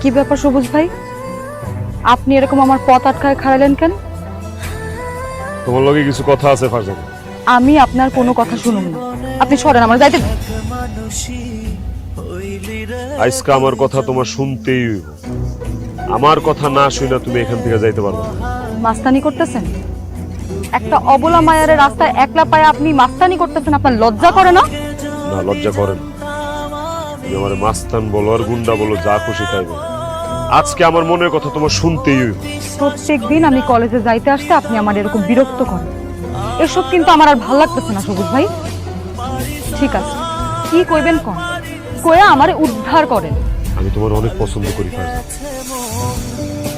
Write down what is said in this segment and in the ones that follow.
কি ব্যাপার সবুজ ভাই? আপনি এরকম আমার পথ আটকায় খাড়ালেন কেন? তোমার লগে কিছু কথা আছে ফারজানা? আমি আপনার কোনো কথা শুনুন না। আপনি সরেন আমার যাইতে। আজকে আমার কথা তোমার শুনতেই হইব। আমার কথা না শুনে তুমি এখান থেকে যাইতে পারবে না। মাস্তানি করতেছেন? একটা অবলা মায়ারের রাস্তায় একলা পায়ে আপনি মাস্তানি করতেছেন আপনার লজ্জা করে না? না লজ্জা করেন তুমি আমার মাস্তান বলো আর গুন্ডা বলো যা খুশি তাই বলো। আজকে আমার মনের কথা তোমার শুনতেই হইব। প্রত্যেক দিন আমি কলেজে যাইতে আসতে আপনি আমার এরকম বিরক্ত করেন। এসব কিন্তু আমার আর ভালো লাগতেছে না সবুজ ভাই। ঠিক আছে কি কইবেন কোন? কয়ে আমারে উদ্ধার করেন। আমি তোমার অনেক পছন্দ করি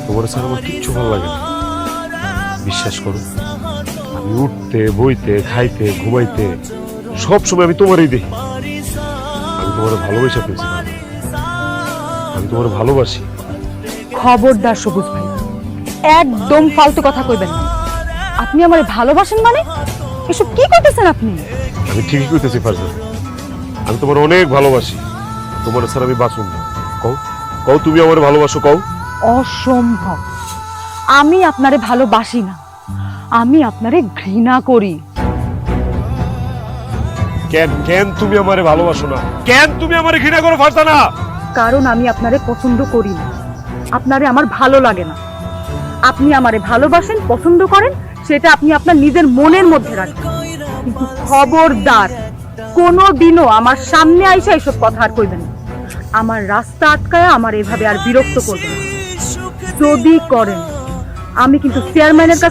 তোমার স্যার আমার কিচ্ছু ভালো লাগে না। বিশ্বাস করো আমি উঠতে বইতে খাইতে ঘুমাইতে সব সময় আমি তোমারই দেখি। তোমার ভালোবাসা আমি তোমার ভালোবাসি। খবরদার সবুজ ভাই একদম ফালতু কথা কইবেন না। আপনি আমারে ভালোবাসেন মানে? এসব কি করতেছেন আপনি? আমি ঠিকই কইতেছি ফারজানা। আমি তোমার অনেক ভালোবাসি। তোমার স্যার আমি বাঁচুন না। কও কও তুমি আমার ভালোবাসো কও। অসম্ভব। আমি আপনারে ভালোবাসি না। আমি আপনারে ঘৃণা করি। কেন? কেন তুমি আমারে ভালোবাসো না? কেন তুমি আমারে ঘৃণা করো কারণ আমি আপনারে পছন্দ করি না। আপনারে আমার ভালো লাগে না। আপনি আমারে ভালোবাসেন, পছন্দ করেন, সেটা আপনি আপনার নিজের মনের মধ্যে রাখেন। কিন্তু খবরদার কোনো দিনও আমার সামনে আইসা এসব কথা আর কইবেন না। আমার রাস্তা আটকায় আমার এভাবে আর বিরক্ত করবেন না। যদি করেন, আমি কিন্তু চেয়ারম্যানের কাছে